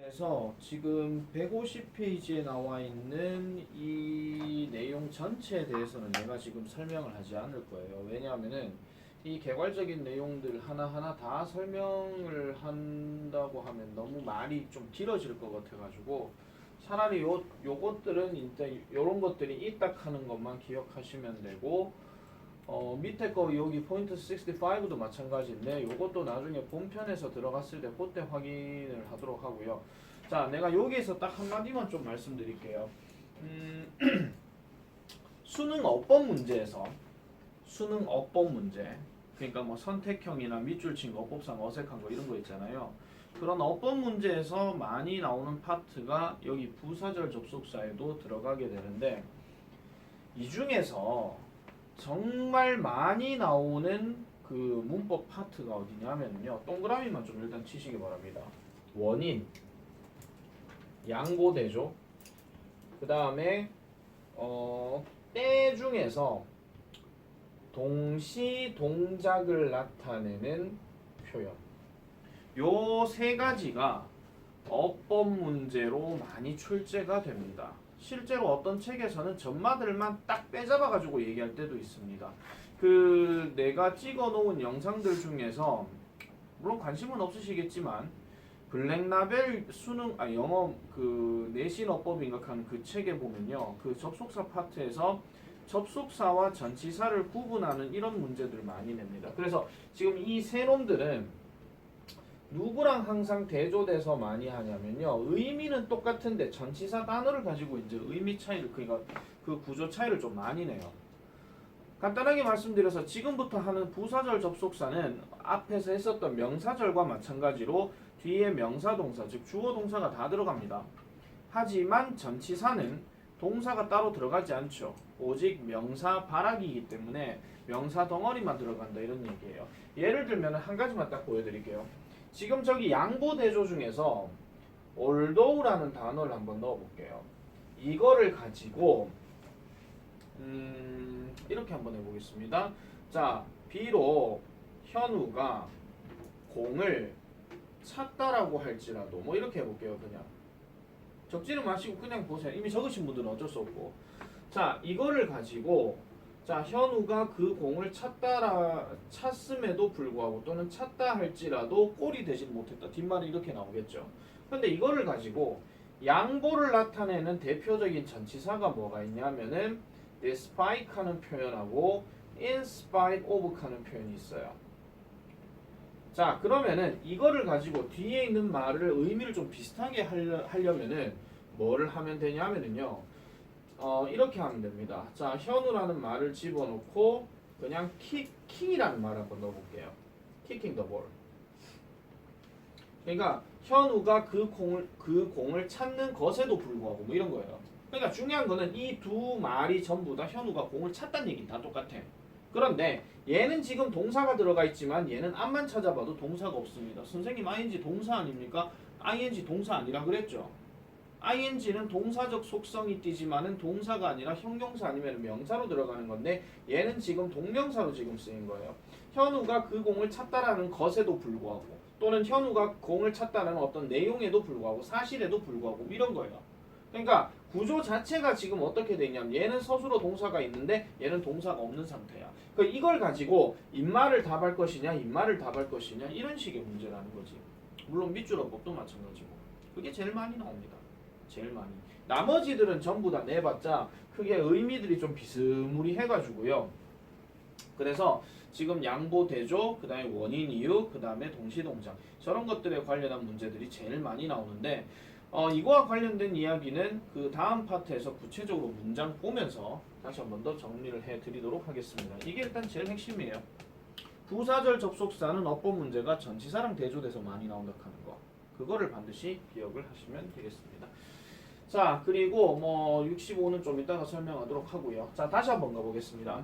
그래서 지금 150페이지에 나와 있는 이 내용 전체에 대해서는 내가 지금 설명을 하지 않을 거예요. 왜냐하면은 이 개괄적인 내용들 하나하나 다 설명을 한다고 하면 너무 말이 좀 길어질 것 같아가지고 차라리 요, 요것들은 일단 요런 것들이 있다 하는 것만 기억하시면 되고 어, 밑에 거 여기 포인트 65도 마찬가지인데 요것도 나중에 본편에서 들어갔을 때 그때 확인을 하도록 하고요. 자, 내가 여기에서 딱 한마디만 좀 말씀드릴게요. 음, 수능 어법 문제에서 수능 어법 문제 그러니까 뭐 선택형이나 밑줄 친 거, 어법상 어색한 거 이런 거 있잖아요. 그런 어법 문제에서 많이 나오는 파트가 여기 부사절 접속사에도 들어가게 되는데 이 중에서 정말 많이 나오는 그 문법 파트가 어디냐면요. 동그라미만 좀 일단 치시기 바랍니다. 원인, 양보대조, 그 다음에 어, 때 중에서 동시 동작을 나타내는 표현. 요 세 가지가 어법 문제로 많이 출제가 됩니다. 실제로 어떤 책에서는 전마들만 딱 빼잡아 가지고 얘기할 때도 있습니다. 그 내가 찍어 놓은 영상들 중에서 물론 관심은 없으시겠지만 블랙라벨 수능 아 영어 그 내신 어법인가 하는 그 책에 보면요. 그 접속사 파트에서 접속사와 전치사를 구분하는 이런 문제들을 많이 냅니다. 그래서 지금 이 세 놈들은 누구랑 항상 대조돼서 많이 하냐면요. 의미는 똑같은데 전치사 단어를 가지고 이제 의미 차이를 그러니까 그 구조 차이를 좀 많이 내요. 간단하게 말씀드려서 지금부터 하는 부사절 접속사는 앞에서 했었던 명사절과 마찬가지로 뒤에 명사 동사 즉 주어 동사가 다 들어갑니다. 하지만 전치사는 동사가 따로 들어가지 않죠. 오직 명사 발악이기 때문에 명사 덩어리만 들어간다 이런 얘기예요. 예를 들면 한 가지만 딱 보여드릴게요. 지금 저기 양보 대조 중에서 although라는 단어를 한번 넣어볼게요. 이거를 가지고 음, 이렇게 한번 해보겠습니다. 자, 비록 현우가 공을 찾다라고 할지라도 뭐 이렇게 해볼게요. 그냥 적지는 마시고 그냥 보세요. 이미 적으신 분들은 어쩔 수 없고. 자, 이거를 가지고 자, 현우가 그 공을 찾다라 찾음에도 불구하고 또는 찾다 할지라도 골이 되진 못했다. 뒷말이 이렇게 나오겠죠. 근데 이거를 가지고 양보를 나타내는 대표적인 전치사가 뭐가 있냐면은 despite 하는 표현하고 in spite of 하는 표현이 있어요. 자, 그러면은 이거를 가지고 뒤에 있는 말을 의미를 좀 비슷하게 하려, 하려면은 뭐를 하면 되냐면은요. 어, 이렇게 하면 됩니다. 자, 현우라는 말을 집어넣고 그냥 키킹이라는 말 한번 넣어볼게요. kicking the ball. 그러니까 현우가 그 공을 그 공을 찾는 것에도 불구하고 뭐 이런 거예요. 그러니까 중요한 거는 이 두 말이 전부 다 현우가 공을 찾다는 얘기 다 똑같아. 그런데 얘는 지금 동사가 들어가 있지만 얘는 앞만 찾아봐도 동사가 없습니다. 선생님 ing 동사 아닙니까? ing 동사 아니라 그랬죠. Ing는 동사적 속성이 띠지만은 동사가 아니라 형용사 아니면 명사로 들어가는 건데 얘는 지금 동명사로 지금 쓰인 거예요. 현우가 그 공을 찾다라는 것에도 불구하고 또는 현우가 공을 찾다라는 어떤 내용에도 불구하고 사실에도 불구하고 이런 거예요. 그러니까 구조 자체가 지금 어떻게 되냐면 얘는 서술어 동사가 있는데 얘는 동사가 없는 상태야. 그 이걸 가지고 인말을 답할 것이냐 인말을 답할 것이냐 이런 식의 문제라는 거지. 물론 밑줄 어법도 마찬가지고 그게 제일 많이 나옵니다. 제일 많이. 나머지들은 전부 다 내봤자 크게 의미들이 좀 비스무리해가지고요. 그래서 지금 양보 대조, 그 다음에 원인 이유, 그 다음에 동시 동작 저런 것들에 관련한 문제들이 제일 많이 나오는데 어, 이거와 관련된 이야기는 그 다음 파트에서 구체적으로 문장 보면서 다시 한 번 더 정리를 해드리도록 하겠습니다. 이게 일단 제일 핵심이에요. 부사절 접속사는 어법 문제가 전치사랑 대조돼서 많이 나온다 하는 거. 그거를 반드시 기억을 하시면 되겠습니다. 자, 그리고 뭐 65는 좀 이따가 설명하도록 하고요. 자, 다시 한번 가보겠습니다.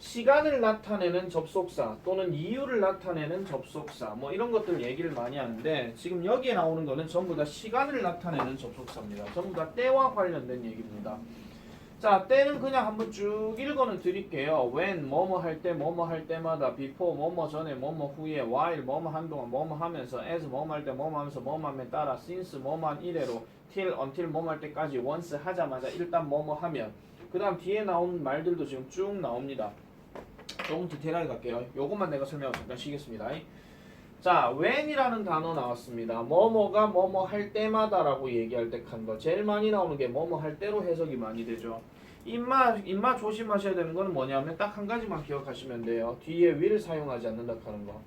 시간을 나타내는 접속사 또는 이유를 나타내는 접속사 뭐 이런 것들 얘기를 많이 하는데 지금 여기에 나오는 거는 전부 다 시간을 나타내는 접속사입니다. 전부 다 때와 관련된 얘기입니다. 자, 때는 그냥 한번 쭉 읽어는 드릴게요. when 뭐뭐 할 때, 뭐뭐 할 때마다, before 뭐뭐 전에, 뭐뭐 후에, while 뭐뭐 한동안, 뭐뭐 하면서, as 뭐뭐 할 때, 뭐뭐 하면서, 뭐뭐 하면 따라, since 뭐뭐 한 이래로, till, until 뭐뭐 할 때까지, once 하자마자 일단 뭐뭐 하면, 그 다음 뒤에 나온 말들도 지금 쭉 나옵니다. 조금 디테일하게 갈게요. 요것만 내가 설명을 잠깐 쉬겠습니다. 자, when이라는 단어 나왔습니다. 뭐뭐가 뭐뭐 할 때마다라고 얘기할 때 칸 거. 제일 많이 나오는 게 뭐뭐 할 때로 해석이 많이 되죠. 입맛 입맛 조심하셔야 되는 건 뭐냐면 딱 한 가지만 기억하시면 돼요. 뒤에 will을 사용하지 않는다 하는 거.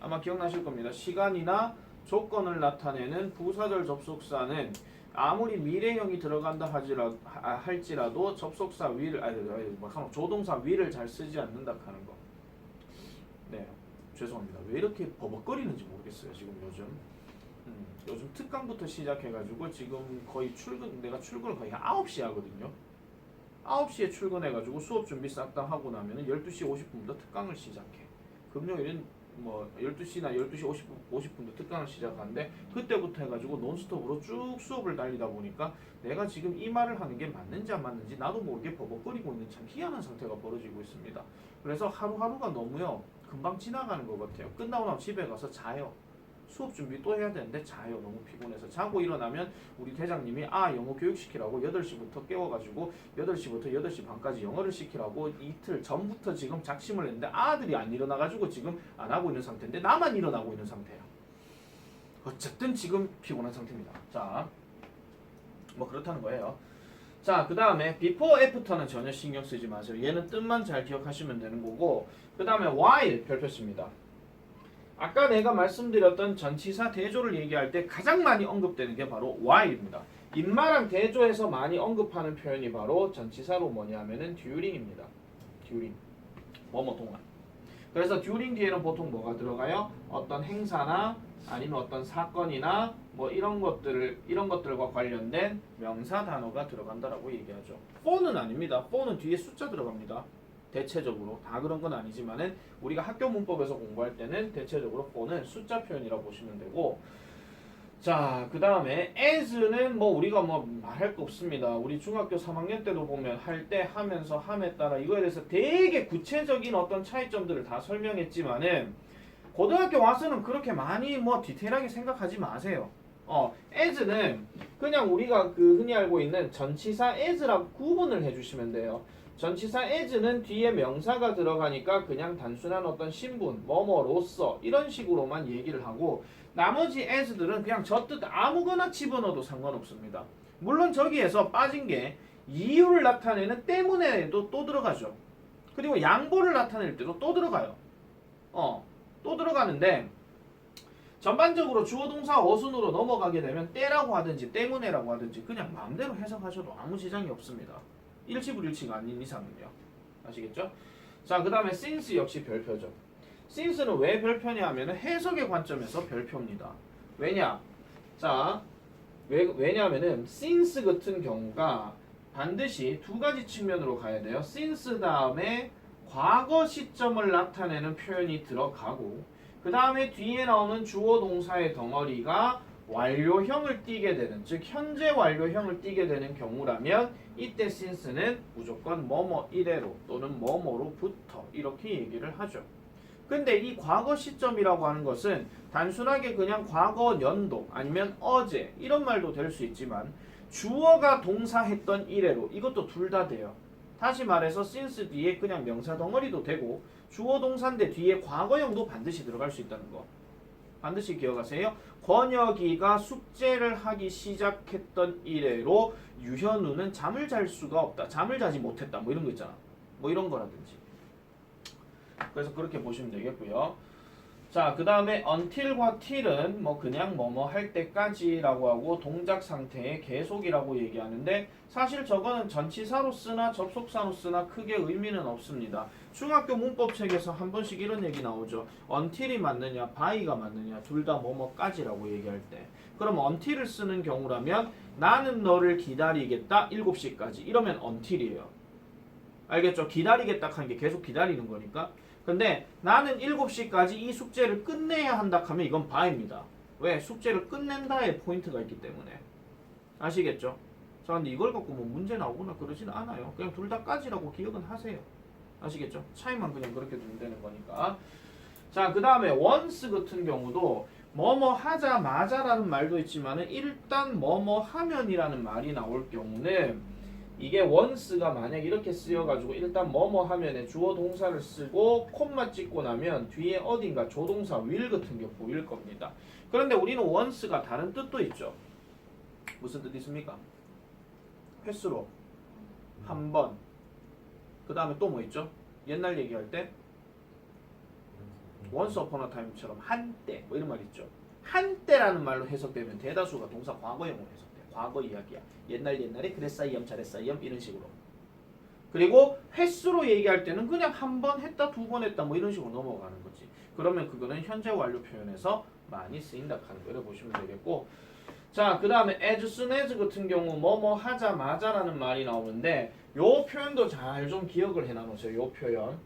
아마 기억나실 겁니다. 시간이나 조건을 나타내는 부사절 접속사는 아무리 미래형이 들어간다 하지라, 하- 할지라도 접속사 will을 아니, 아니 뭐 조동사 will을 잘 쓰지 않는다 하는 거. 네. 죄송합니다. 왜 이렇게 버벅거리는지 모르겠어요. 지금 요즘. 음, 요즘 특강부터 시작해가지고 지금 거의 출근 내가 출근을 거의 9시 하거든요. 9시에 출근해가지고 수업 준비 싹 다 하고 나면은 12시 50분부터 특강을 시작해. 금요일은 뭐 12시나 12시 50분, 50분부터 특강을 시작하는데 그때부터 해가지고 논스톱으로 쭉 수업을 달리다 보니까 내가 지금 이 말을 하는 게 맞는지 안 맞는지 나도 모르게 버벅거리고 있는 참 희한한 상태가 벌어지고 있습니다. 그래서 하루하루가 너무요 금방 지나가는 것 같아요. 끝나고 나면 집에 가서 자요. 수업 준비 또 해야 되는데 자요. 너무 피곤해서 자고 일어나면 우리 대장님이 아 영어 교육 시키라고 8시부터 깨워가지고 8시부터 8시 반까지 영어를 시키라고 이틀 전부터 지금 작심을 했는데 아들이 안 일어나가지고 지금 안 하고 있는 상태인데 나만 일어나고 있는 상태야. 어쨌든 지금 피곤한 상태입니다. 자, 뭐 그렇다는 거예요. 자, 그 다음에 before, after는 전혀 신경 쓰지 마세요. 얘는 뜻만 잘 기억하시면 되는 거고, 그 다음에 while 별표입니다. 아까 내가 말씀드렸던 전치사 대조를 얘기할 때 가장 많이 언급되는 게 바로 while입니다. 인마랑 대조해서 많이 언급하는 표현이 바로 전치사로 뭐냐면은 during입니다. during. 뭐뭐 동안. 그래서 during 뒤에는 보통 뭐가 들어가요? 어떤 행사나 아니면 어떤 사건이나 뭐 이런 것들을 이런 것들과 관련된 명사 단어가 들어간다라고 얘기하죠. for는 아닙니다. for는 뒤에 숫자 들어갑니다. 대체적으로 다 그런 건 아니지만은 우리가 학교 문법에서 공부할 때는 대체적으로 for는 숫자 표현이라고 보시면 되고 자, 그 다음에 as는 뭐 우리가 뭐 말할 거 없습니다. 우리 중학교 3학년 때도 보면 할 때 하면서 함에 따라 이거에 대해서 되게 구체적인 어떤 차이점들을 다 설명했지만은 고등학교 와서는 그렇게 많이 뭐 디테일하게 생각하지 마세요. 어, as는 그냥 우리가 그 흔히 알고 있는 전치사 as라고 구분을 해주시면 돼요. 전치사 as는 뒤에 명사가 들어가니까 그냥 단순한 어떤 신분, 뭐뭐로서 이런 식으로만 얘기를 하고 나머지 as들은 그냥 저 뜻 아무거나 집어넣어도 상관없습니다. 물론 저기에서 빠진 게 이유를 나타내는 때문에도 또 들어가죠. 그리고 양보를 나타낼 때도 또 들어가요. 어, 또 들어가는데 전반적으로 주어 동사 어순으로 넘어가게 되면 때라고 하든지 때문에라고 하든지 그냥 마음대로 해석하셔도 아무 지장이 없습니다. 일치불일치가 아닌 이상은요. 아시겠죠? 자, 그 다음에 since 역시 별표죠. since는 왜 별표냐 하면 해석의 관점에서 별표입니다. 왜냐? 자, 왜, 왜냐하면은 since 같은 경우가 반드시 두 가지 측면으로 가야 돼요. since 다음에 과거 시점을 나타내는 표현이 들어가고 그 다음에 뒤에 나오는 주어 동사의 덩어리가 완료형을 띠게 되는 즉 현재 완료형을 띠게 되는 경우라면 이때 since는 무조건 뭐뭐 이래로 또는 뭐뭐로부터 이렇게 얘기를 하죠. 근데 이 과거 시점이라고 하는 것은 단순하게 그냥 과거 연도 아니면 어제 이런 말도 될 수 있지만 주어가 동사했던 이래로 이것도 둘 다 돼요. 다시 말해서 since 뒤에 그냥 명사 덩어리도 되고 주어 동사인데 뒤에 과거형도 반드시 들어갈 수 있다는 거. 반드시 기억하세요. 권혁이가 숙제를 하기 시작했던 이래로 유현우는 잠을 잘 수가 없다. 잠을 자지 못했다. 뭐 이런 거 있잖아. 뭐 이런 거라든지. 그래서 그렇게 보시면 되겠고요. 자, 그 다음에 until과 till은 뭐 그냥 뭐뭐 할 때까지라고 하고 동작 상태의 계속이라고 얘기하는데 사실 저거는 전치사로 쓰나 접속사로 쓰나 크게 의미는 없습니다. 중학교 문법 책에서 한 번씩 이런 얘기 나오죠. until이 맞느냐, by가 맞느냐, 둘 다 뭐뭐까지라고 얘기할 때. 그럼 until을 쓰는 경우라면 나는 너를 기다리겠다 7시까지 이러면 until이에요. 알겠죠? 기다리겠다 하는 게 계속 기다리는 거니까. 근데 나는 7시까지 이 숙제를 끝내야 한다 하면 이건 바입니다. 왜? 숙제를 끝낸다에 포인트가 있기 때문에. 아시겠죠? 자, 근데 이걸 갖고 뭐 문제 나오거나 그러진 않아요. 그냥 둘 다까지라고 기억은 하세요. 아시겠죠? 차이만 그냥 그렇게 두면 되는 거니까. 자, 그 다음에 once 같은 경우도 뭐뭐 하자마자라는 말도 있지만은 일단 뭐뭐 하면이라는 말이 나올 경우는 이게 once가 만약 이렇게 쓰여가지고 일단 뭐뭐 하면에 주어 동사를 쓰고 콤마 찍고 나면 뒤에 어딘가 조동사 will 같은 게 보일 겁니다. 그런데 우리는 once가 다른 뜻도 있죠. 무슨 뜻 있습니까? 횟수로 한 번. 그 다음에 또 뭐 있죠? 옛날 얘기할 때 once upon a time처럼 한때 뭐 이런 말 있죠. 한때라는 말로 해석되면 대다수가 동사 과거형으로 해석돼. 과거 이야기야. 옛날 옛날에 그랬어요, 잘했어요 이런 식으로. 그리고 횟수로 얘기할 때는 그냥 한 번 했다, 두 번 했다 뭐 이런 식으로 넘어가는 거지. 그러면 그거는 현재 완료 표현에서 많이 쓰인다 하는 거를 보시면 되겠고. 자, 그 다음에 as soon as 같은 경우 뭐뭐 하자마자 라는 말이 나오는데 요 표현도 잘 좀 기억을 해놔놓으세요. 요 표현.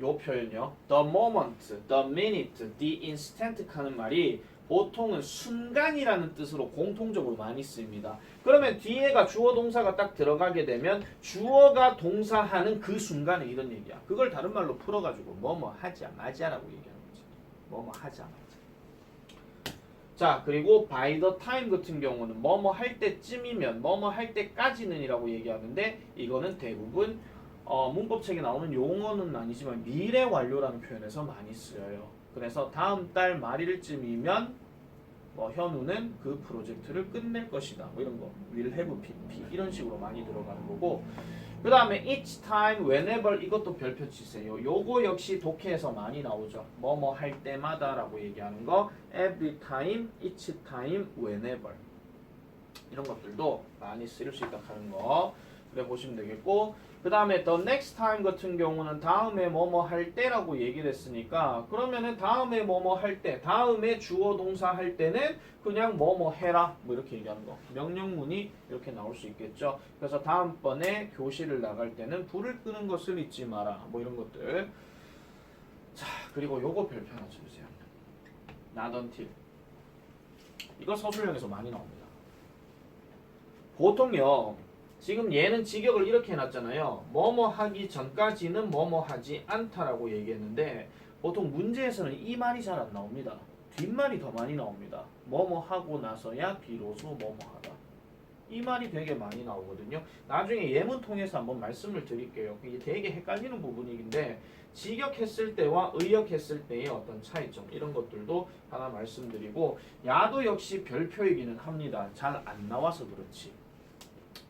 요 표현요. The moment, the minute, the instant 하는 말이 보통은 순간이라는 뜻으로 공통적으로 많이 쓰입니다. 그러면 뒤에가 주어 동사가 딱 들어가게 되면 주어가 동사하는 그 순간에 이런 얘기야. 그걸 다른 말로 풀어가지고 뭐뭐 하자 마자라고 얘기하는 거지. 뭐뭐 하자 마자. 자 그리고 by the time 같은 경우는 뭐뭐 할 때쯤이면 뭐뭐 할 때까지는 이라고 얘기하는데 이거는 대부분 어, 문법책에 나오는 용어는 아니지만 미래 완료라는 표현에서 많이 쓰여요. 그래서 다음 달 말일쯤이면 뭐 현우는 그 프로젝트를 끝낼 것이다. 뭐 이런 거. will have PP 이런 식으로 많이 들어가는 거고. 그 다음에 each time, whenever 이것도 별표 치세요. 요거 역시 독해에서 많이 나오죠. 뭐 뭐 할 때마다 라고 얘기하는 거. every time, each time, whenever. 이런 것들도 많이 쓰일 수 있다 하는 거. 그래 보시면 되겠고 그 다음에 the next time 같은 경우는 다음에 뭐뭐 할 때라고 얘기를 했으니까 그러면은 다음에 뭐뭐 할 때 다음에 주어 동사 할 때는 그냥 뭐뭐 해라. 뭐 이렇게 얘기하는 거. 명령문이 이렇게 나올 수 있겠죠. 그래서 다음번에 교실을 나갈 때는 불을 끄는 것을 잊지 마라. 뭐 이런 것들. 자 그리고 요거 별표 하나 not until 이거 서술형에서 많이 나옵니다. 보통요 지금 얘는 직역을 이렇게 해놨잖아요. 뭐뭐 하기 전까지는 뭐뭐 하지 않다라고 얘기했는데 보통 문제에서는 이 말이 잘 안 나옵니다. 뒷말이 더 많이 나옵니다. 뭐뭐 하고 나서야 비로소 뭐뭐 하다. 이 말이 되게 많이 나오거든요. 나중에 예문 통해서 한번 말씀을 드릴게요. 이게 되게 헷갈리는 부분인데 직역했을 때와 의역했을 때의 어떤 차이점 이런 것들도 하나 말씀드리고 야도 역시 별표이기는 합니다. 잘 안 나와서 그렇지.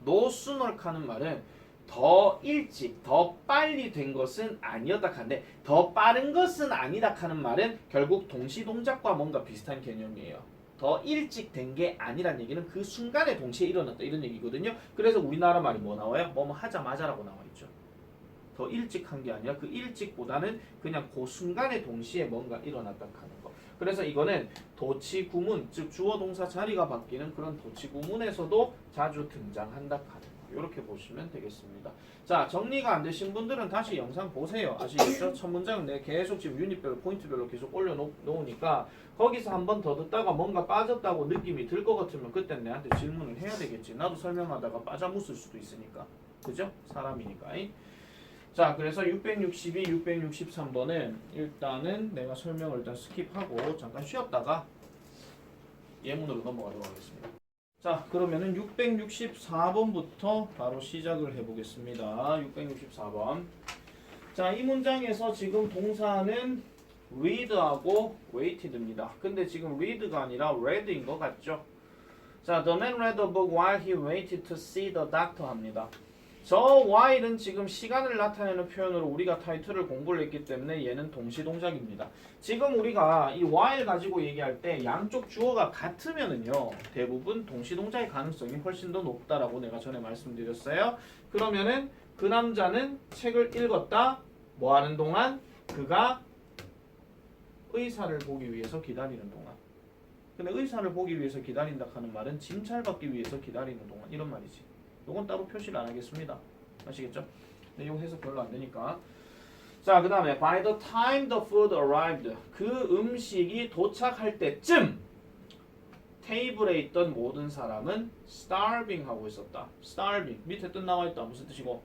노스널카는 말은 더 일찍, 더 빨리 된 것은 아니었다 하는데 더 빠른 것은 아니다 하는 말은 결국 동시 동작과 뭔가 비슷한 개념이에요. 더 일찍 된 게 아니란 얘기는 그 순간에 동시에 일어났다 이런 얘기거든요. 그래서 우리나라 말이 뭐 나와요? 뭐뭐 하자마자라고 나와 있죠. 더 일찍 한 게 아니라 그 일찍보다는 그냥 그 순간에 동시에 뭔가 일어났다 하는 거. 그래서 이거는 도치 구문, 즉 주어 동사 자리가 바뀌는 그런 도치 구문에서도 자주 등장한다 하는 거. 이렇게 보시면 되겠습니다. 자, 정리가 안 되신 분들은 다시 영상 보세요. 아시겠죠? 첫 문장은 내가 계속 지금 유닛별로 포인트별로 계속 올려놓으니까 거기서 한 번 더 듣다가 뭔가 빠졌다고 느낌이 들 것 같으면 그때 내한테 질문을 해야 되겠지. 나도 설명하다가 빠져묻을 수도 있으니까. 그죠? 사람이니까. 자, 그래서 662, 663번은 일단은 내가 설명을 일단 스킵하고 잠깐 쉬었다가 예문으로 넘어가도록 하겠습니다. 자, 그러면은 664번부터 바로 시작을 해보겠습니다. 664번. 자, 이 문장에서 지금 동사는 read하고 waited입니다. 근데 지금 read가 아니라 read인 것 같죠? 자, the man read a book while he waited to see the doctor 합니다. 저 while은 지금 시간을 나타내는 표현으로 우리가 타이틀을 공부를 했기 때문에 얘는 동시 동작입니다. 지금 우리가 이 while 가지고 얘기할 때 양쪽 주어가 같으면은요 대부분 동시 동작의 가능성이 훨씬 더 높다라고 내가 전에 말씀드렸어요. 그러면은 그 남자는 책을 읽었다. 뭐 하는 동안 그가 의사를 보기 위해서 기다리는 동안. 근데 의사를 보기 위해서 기다린다 하는 말은 짐잘 받기 위해서 기다리는 동안 이런 말이지. 요건 따로 표시를 안 하겠습니다. 아시겠죠? 이거 해석 별로 안 되니까. 자, 그 다음에 by the time the food arrived 그 음식이 도착할 때쯤 테이블에 있던 모든 사람은 starving 하고 있었다. starving 밑에 뜻 나와 있다. 무슨 뜻이고?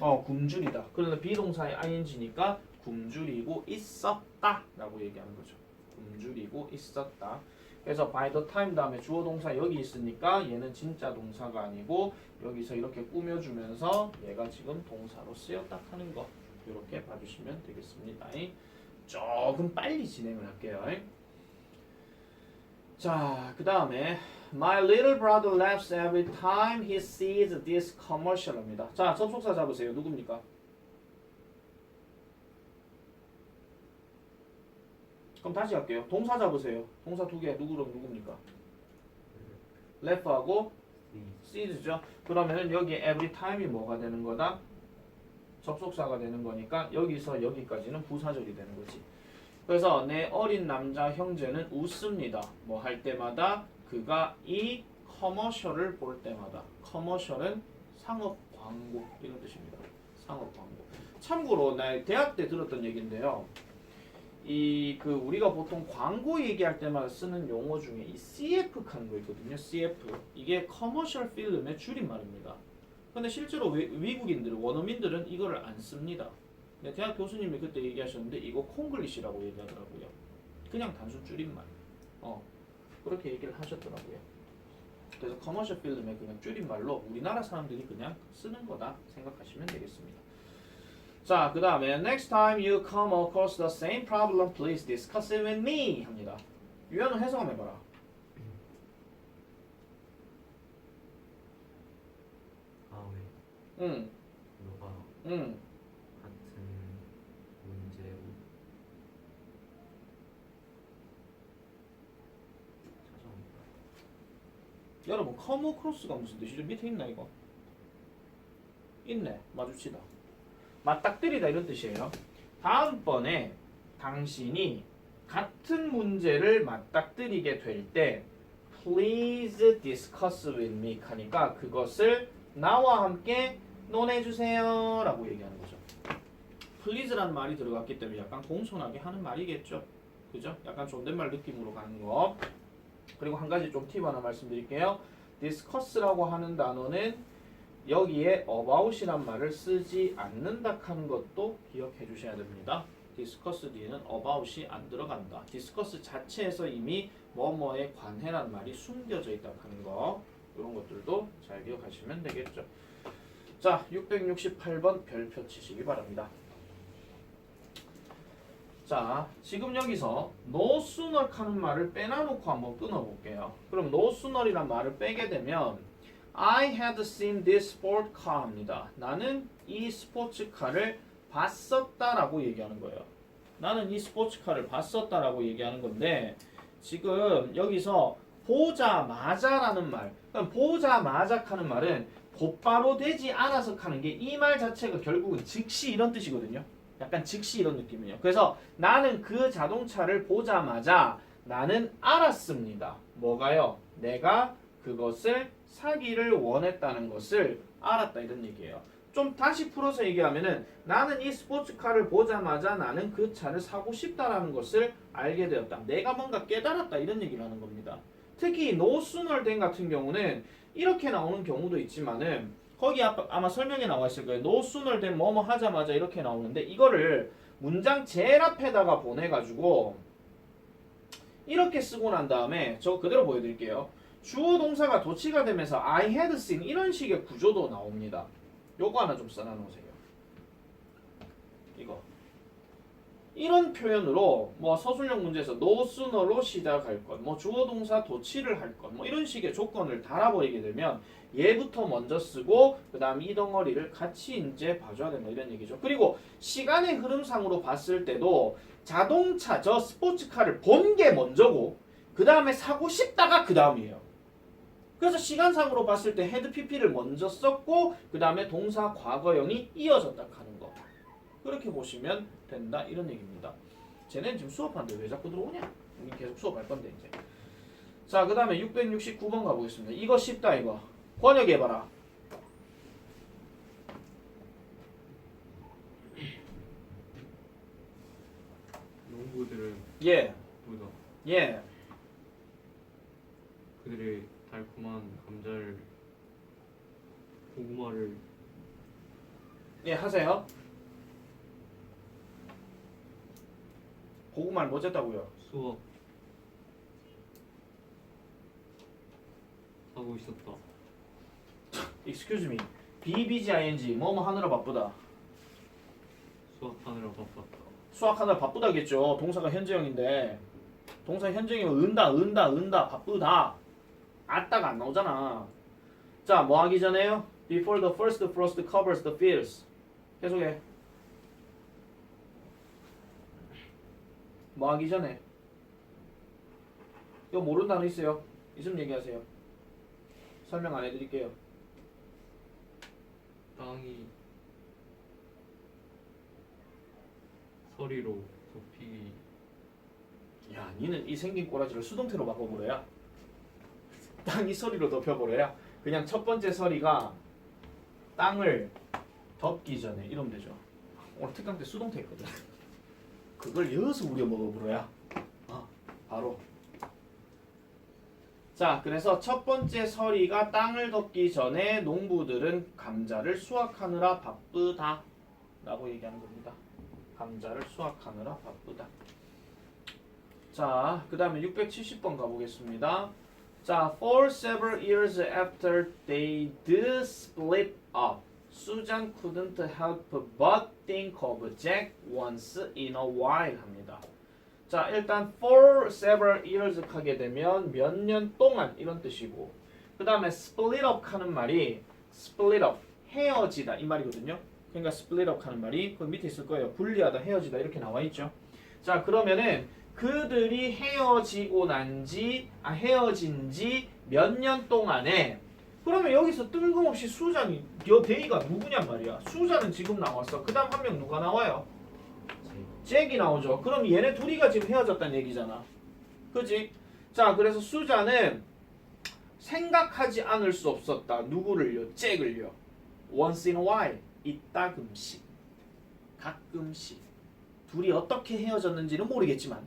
어 굶주리다. 그러나 비동사의 ing니까 굶주리고 있었다라고 얘기하는 거죠. 굶주리고 있었다. 그래서 by the time 다음에 주어 동사 여기 있으니까 얘는 진짜 동사가 아니고 여기서 이렇게 꾸며주면서 얘가 지금 동사로 쓰였다 하는 거 이렇게 봐주시면 되겠습니다. 조금 빨리 진행을 할게요. 자, 그 다음에 My little brother laughs every time he sees this commercial입니다. 자, 접속사 잡으세요. 누굽니까? 그럼 다시 할게요. 동사 잡으세요. 동사 두 개. 누구로 누굽니까? laugh하고 sees죠. 그러면은 여기 every time이 뭐가 되는 거다? 접속사가 되는 거니까 여기서 여기까지는 부사절이 되는 거지. 그래서 내 어린 남자 형제는 웃습니다. 뭐 할 때마다 그가 이 커머셜을 볼 때마다 커머셜은 상업 광고 이런 뜻입니다. 상업 광고. 참고로 나 대학 때 들었던 얘기인데요. 이 그 우리가 보통 광고 얘기할 때마다 쓰는 용어 중에 이 CF 하는 거 있거든요. CF 이게 커머셜 필름의 줄임말입니다. 근데 실제로 외, 미국인들 원어민들은 이거를 안 씁니다. 네, 대학 교수님이 그때 얘기하셨는데 이거 콩글리시라고 얘기하더라고요. 그냥 단순 줄임말. 어 그렇게 얘기를 하셨더라고요. 그래서 커머셜 필름의 그냥 줄임말로 우리나라 사람들이 그냥 쓰는 거다 생각하시면 되겠습니다. 자, 그 다음에 next time you come across the same problem, please discuss it with me 합니다. 유연은 해석 한번 해봐라. 다음에 응, 너가 응. 같은 문제 찾아온다. 여러분 come across가 무슨 뜻이죠? 밑에 있나 이거? 있네. 마주치다. 맞닥뜨리다 이런 뜻이에요. 다음번에 당신이 같은 문제를 맞닥뜨리게 될 때 please discuss with me 하니까 그것을 나와 함께 논해 주세요 라고 얘기하는 거죠. please라는 말이 들어갔기 때문에 약간 공손하게 하는 말이겠죠. 그죠? 약간 존댓말 느낌으로 가는 거. 그리고 한 가지 좀 팁 하나 말씀드릴게요. discuss라고 하는 단어는 여기에 about이란 말을 쓰지 않는다 하는 것도 기억해 주셔야 됩니다. discuss 뒤에는 about이 안 들어간다. discuss 자체에서 이미 뭐뭐에 관해란 말이 숨겨져 있다 하는 거 이런 것들도 잘 기억하시면 되겠죠. 자, 668번 별표 치시기 바랍니다. 자, 지금 여기서 no sooner 하는 말을 빼놔놓고 한번 끊어볼게요. 그럼 no sooner이란 말을 빼게 되면 I had seen this sport car입니다. 나는 이 스포츠카를 봤었다라고 얘기하는 거예요. 나는 이 스포츠카를 봤었다라고 얘기하는 건데 지금 여기서 보자마자라는 말, 그럼 보자마자 하는 말은 곧바로 되지 않아서 하는 게 이 말 자체가 결국은 즉시 이런 뜻이거든요. 약간 즉시 이런 느낌이에요. 그래서 나는 그 자동차를 보자마자 나는 알았습니다. 뭐가요? 내가 그것을 사기를 원했다는 것을 알았다 이런 얘기예요. 좀 다시 풀어서 얘기하면은 나는 이 스포츠카를 보자마자 나는 그 차를 사고 싶다라는 것을 알게 되었다. 내가 뭔가 깨달았다 이런 얘기를 하는 겁니다. 특히 than 같은 경우는 이렇게 나오는 경우도 있지만은 거기 아마, 설명에 나와 있을 거예요. than 뭐뭐 하자마자 이렇게 나오는데 이거를 문장 제일 앞에다가 보내가지고 이렇게 쓰고 난 다음에 저 그대로 보여드릴게요. 주어 동사가 도치가 되면서 I had seen 이런 식의 구조도 나옵니다. 요거 하나 좀 써놔놓으세요. 이거. 이런 표현으로 뭐 서술형 문제에서 no sooner로 시작할 것, 뭐 주어 동사 도치를 할 것, 뭐 이런 식의 조건을 달아버리게 되면 얘부터 먼저 쓰고 그 다음 이 덩어리를 같이 이제 봐줘야 된다 이런 얘기죠. 그리고 시간의 흐름상으로 봤을 때도 자동차 저 스포츠카를 본 게 먼저고 그 다음에 사고 싶다가 그 다음이에요. 그래서 시간상으로 봤을 때 헤드 PP를 먼저 썼고 그 다음에 동사 과거형이 이어졌다 하는 거 그렇게 보시면 된다 이런 얘기입니다. 쟤는 지금 수업하는데 왜 자꾸 들어오냐? 우리 계속 수업할 건데 이제. 자, 그 다음에 669번 가보겠습니다. 이거 쉽다 이거. 번역해 봐라. 농부들은 예, 묻어 예. 그들의 달콤한 감자를 고구마를 예 하세요. 고구마를 뭐 쨌다고요? 수확 하고 있었다. Excuse me. BBGING 뭐뭐 하느라 바쁘다. 수확하느라 바빴다. 수학하느라 바쁘다겠죠. 동사가 현재형인데 동사 현재형이 은다, 은다, 은다, 바쁘다. 아따가 안 나오잖아. 자, 뭐 하기 전에요? Before the first frost covers the fields. 계속해. 뭐 하기 전에? 이거 모르는 단어 있어요? 있으면 얘기하세요. 설명 안 해드릴게요. 땅이 서리로 덮이기 야, 니는 이 생긴 꼬라지를 수동태로 바꿔보래야. 땅이 서리로 덮여보래야. 그냥 첫 번째 서리가 땅을 덮기 전에 이러면 되죠. 오늘 특강 때 수동태 했거든. 그걸 여기서 우려 먹어보래야. 어, 바로. 자, 그래서 첫 번째 서리가 땅을 덮기 전에 농부들은 감자를 수확하느라 바쁘다. 라고 얘기하는 겁니다. 감자를 수확하느라 바쁘다. 자, 그 다음에 670번 가보겠습니다. 자, for several years after they did split up, Susan couldn't help but think of Jack once in a while 합니다. 자, 일단 for several years 하게 되면 몇 년 동안 이런 뜻이고, 그 다음에 split up 하는 말이 split up 헤어지다 이 말이거든요. 그러니까 split up 하는 말이 그 밑에 있을 거예요. 분리하다, 헤어지다 이렇게 나와 있죠. 자, 그러면은 그들이 헤어지고 난지 아, 헤어진 지 몇 년 동안에 그러면 여기서 뜬금없이 수잔이 여 데이가 누구냔 말이야. 수잔은 지금 나왔어. 그다음 한 명 누가 나와요? 제 잭이 나오죠. 그럼 얘네 둘이가 지금 헤어졌다는 얘기잖아. 그지? 자, 그래서 수잔은 생각하지 않을 수 없었다. 누구를요? 잭을요. Once in a while. 이따금씩. 가끔씩. 둘이 어떻게 헤어졌는지는 모르겠지만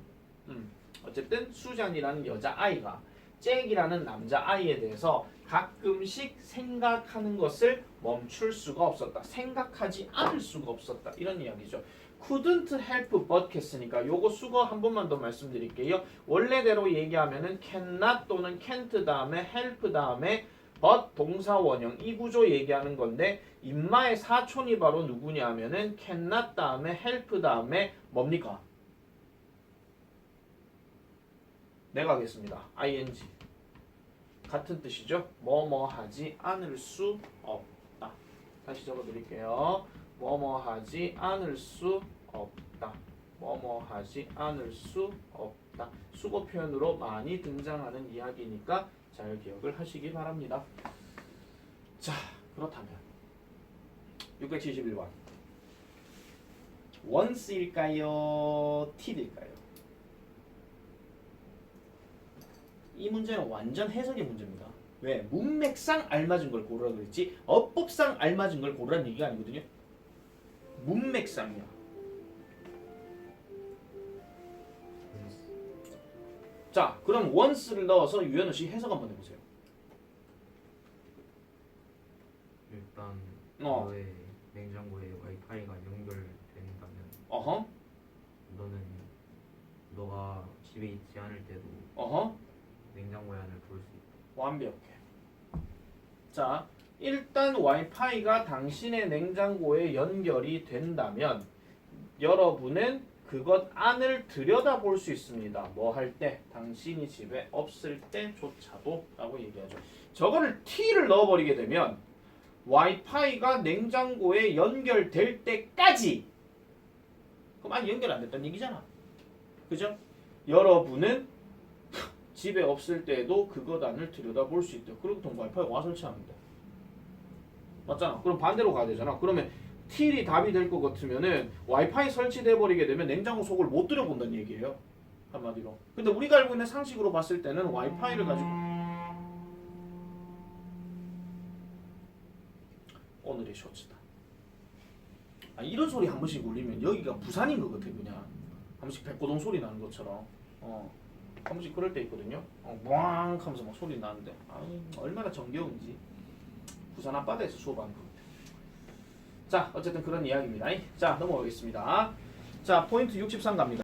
음, 어쨌든 수잔이라는 여자아이가 잭이라는 남자아이에 대해서 가끔씩 생각하는 것을 멈출 수가 없었다. 생각하지 않을 수가 없었다. 이런 이야기죠. couldn't help but 했으니까 요거 수거 한 번만 더 말씀드릴게요. 원래대로 얘기하면은 cannot 또는 can't 다음에 help 다음에 but 동사 원형 이 구조 얘기하는 건데 인마의 사촌이 바로 누구냐면은 cannot 다음에 help 다음에 뭡니까? 내가 하겠습니다. ing 같은 뜻이죠. 뭐뭐 하지 않을 수 없다. 다시 적어드릴게요. 뭐뭐 하지 않을 수 없다. 뭐뭐 하지 않을 수 없다. 수거 표현으로 많이 등장하는 이야기니까 잘 기억을 하시기 바랍니다. 자, 그렇다면 671번 once일까요? t일까요? 이 문제는 완전 해석의 문제입니다. 왜? 문맥상 알맞은 걸 고르라 그랬지 어법상 알맞은 걸 고르라는 얘기가 아니거든요. 문맥상이야. 자, 그럼 once를 넣어서 유현우 씨 해석 한번 해보세요. 일단 어. 너의 냉장고에 와이파이가 연결된다면 어허, 너는 너가 집에 있지 않을 때도 어허, 냉장고의 안을 볼 수 있다. 완벽해. 자, 일단 와이파이가 당신의 냉장고에 연결이 된다면 여러분은 그것 안을 들여다볼 수 있습니다. 뭐 할 때? 당신이 집에 없을 때조차도 라고 얘기하죠. 저거를 T를 넣어버리게 되면 와이파이가 냉장고에 연결될 때까지 그럼 아니 연결 안 됐다는 얘기잖아. 그죠? 여러분은 집에 없을 때에도 그것 안을 들여다볼 수 있다. 그리고 동 와이파이가 와 돼. 맞잖아. 그럼 반대로 가야 되잖아. 그러면 틸이 답이 될 것 같으면은 와이파이 설치돼 버리게 되면 냉장고 속을 못 들여본다는 얘기예요. 한마디로. 근데 우리가 알고 있는 상식으로 봤을 때는 와이파이를 가지고 오늘의 쇼츠다. 아, 이런 소리 한 번씩 울리면 여기가 부산인 것 같아 그냥 한 번씩 백고동 소리 나는 것처럼. 어. 한 번씩 그럴 때 있거든요. 어, 꽝 하면서 막 소리 나는데 아유, 얼마나 정겨운지 부산 앞바다에서 수업하는. 자 어쨌든 그런 이야기입니다. 자 넘어가겠습니다. 자 포인트 63 갑니다.